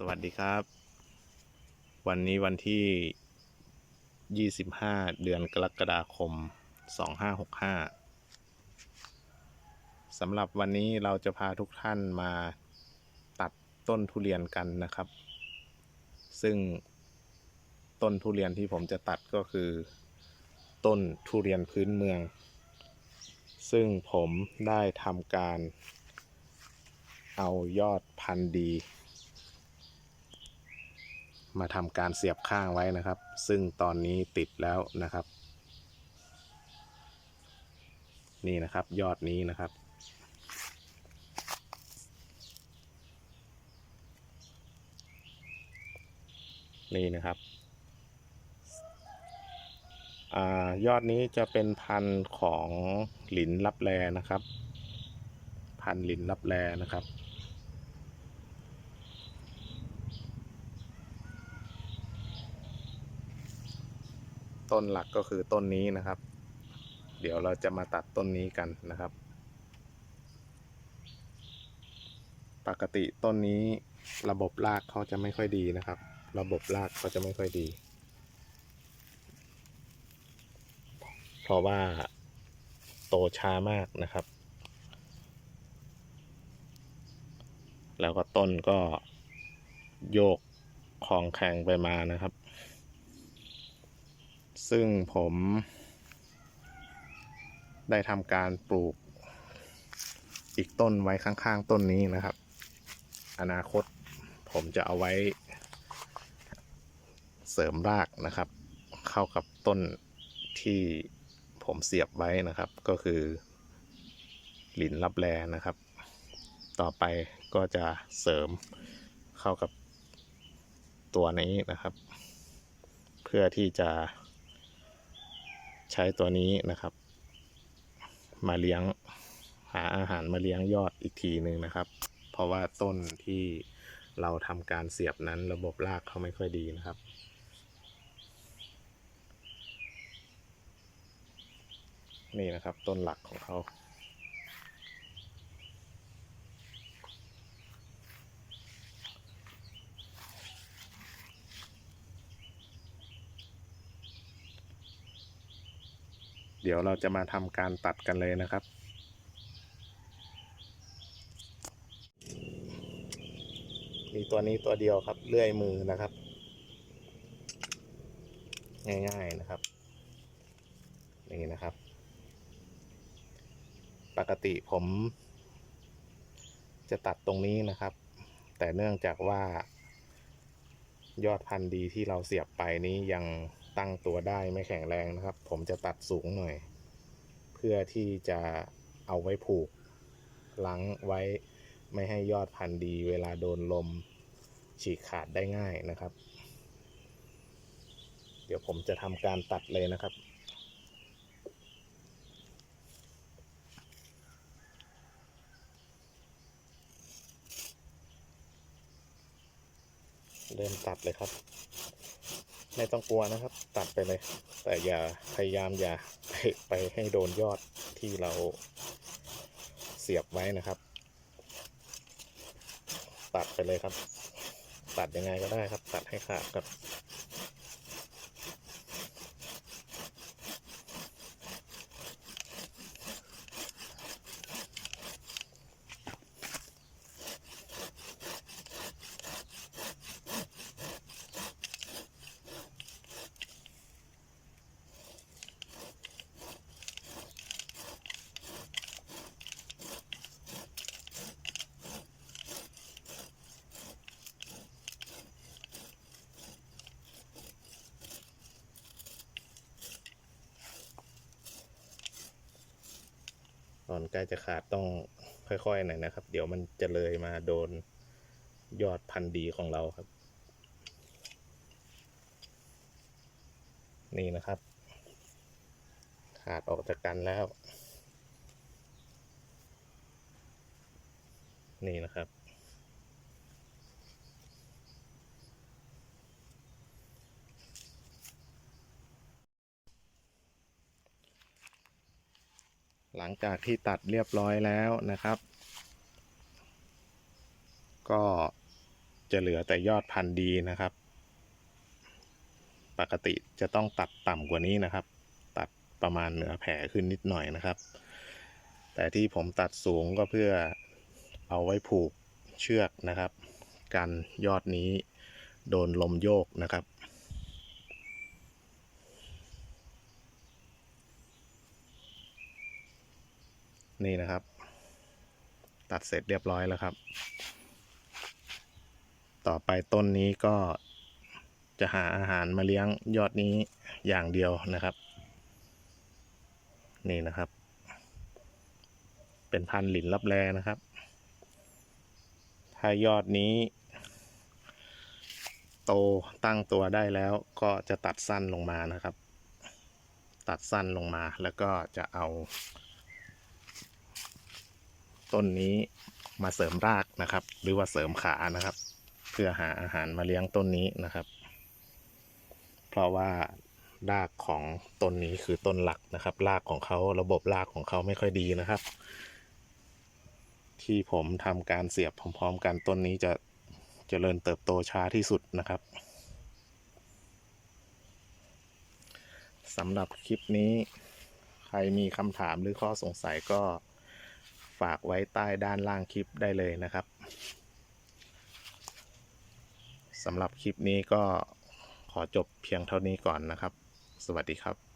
สวัสดีครับ วันนี้วันที่ 25 เดือนกรกฎาคม 2565สำหรับวันนี้เราจะพาทุกท่านมาตัดต้นทุเรียนกันนะครับ ซึ่งต้นทุเรียนที่ผมจะตัดก็คือ ต้นทุเรียนพื้นเมือง ซึ่งผมได้ทำการเอายอดพันธุ์ดี มาทำการเสียบข้างไว้นะครับ ซึ่งตอนนี้ติดแล้วนะครับ นี่นะครับยอดนี้นะครับ นี่นะครับอยอดนี้จะเป็นพันธุ์ของหลินลับแลนะครับ พันธุ์หลินลับแลนะครับ ต้นหลักก็คือต้นนี้นะครับ เดี๋ยวเราจะมาตัดต้นนี้กันนะครับ ปกติต้นนี้ระบบรากเขาจะไม่ค่อยดีนะครับ ระบบรากเขาจะไม่ค่อยดี เพราะว่าโตช้ามากนะครับ แล้วก็ต้นก็โยกคลองแข่งไปมานะครับ ซึ่งผมได้ทำการปลูกอีกต้นไว้ข้างๆ ต้นนี้นะครับ อนาคตผมจะเอาไว้เสริมรากนะครับ เข้ากับต้นที่ผมเสียบไว้นะครับ ก็คือหลินลับแลนะครับ ต่อไปก็จะเสริมเข้ากับตัวนี้นะครับ เพื่อที่จะ ใช้ตัวนี้นะครับ มาเลี้ยงหาอาหารมาเลี้ยงยอดอีกทีหนึ่งนะครับ เพราะว่าต้นที่เราทำการเสียบนั้นระบบรากเขาไม่ค่อยดีนะครับนี่นะครับต้นหลักของเขา ดี๋ยวเราจะมาทำการตัดกันเลยนะครับมีตัวนี้ตัวเดียวครับเลื่อยมือนะครับ ง่ายๆนะครับนี่นะครับ ปกติผม จะตัดตรงนี้นะครับ แต่เนื่องจากว่ายอดพันธุ์ดีที่เราเสียบไปนี้ยัง ตั้งตัวได้ไม่แข็งแรงนะครับ ผมจะตัดสูงหน่อย เพื่อที่จะเอาไว้ผูกลังไว้ไม่ให้ยอดพันธุ์ดีเวลาโดนลมฉีกขาดได้ง่ายนะครับ เดี๋ยวผมจะทำการตัดเลยนะครับเริ่มตัดเลยครับ ไม่ต้องกลัวนะครับ ตัดไปเลย แต่อย่าพยายามอย่าไปไปให้โดนยอดที่เราเสียบไว้นะครับ ตัดไปเลยครับ ตัดยังไงก็ได้ครับ ตัดให้ขาดครับ ตอนใกล้จะขาดต้องค่อยๆหน่อยนะครับ เดี๋ยวมันจะเลยมาโดนยอดพันธุ์ดีของเราครับ นี่นะครับ ขาดออกจากกันแล้ว นี่นะครับ หลังจากที่ตัดเรียบร้อยแล้วนะครับ ก็จะเหลือแต่ยอดพันธุ์ดีนะครับ ปกติจะต้องตัดต่ำกว่านี้นะครับ ตัดประมาณเหนือแผลขึ้นนิดหน่อยนะครับ แต่ที่ผมตัดสูงก็เพื่อเอาไว้ผูกเชือกนะครับ กันยอดนี้โดนลมโยกนะครับ นี่นะครับ ตัดเสร็จเรียบร้อยแล้วครับ ต่อไปต้นนี้ก็จะหาอาหารมาเลี้ยงยอดนี้อย่างเดียวนะครับ นี่นะครับ เป็นพันธุ์หลินลับแลนะครับ ถ้ายอดนี้ โตตั้งตัวได้แล้วก็จะตัดสั้นลงมานะครับ ตัดสั้นลงมาแล้วก็จะเอา ต้นนี้มาเสริมรากนะครับ หรือว่าเสริมขานะครับ เพื่อหาอาหารมาเลี้ยงต้นนี้นะครับ เพราะว่ารากของต้นนี้คือต้นหลักนะครับ รากของเขาระบบรากของเขาไม่ค่อยดีนะครับ ที่ผมทำการเสียบพร้อมๆ กันต้นนี้จะเจริญเติบโตช้าที่สุดนะครับสำหรับคลิปนี้ ใครมีคำถามหรือข้อสงสัยก็ ฝากไว้ใต้ด้านล่างคลิปได้เลยนะครับสำหรับคลิปนี้ก็ขอจบเพียงเท่านี้ก่อนนะครับ สวัสดีครับ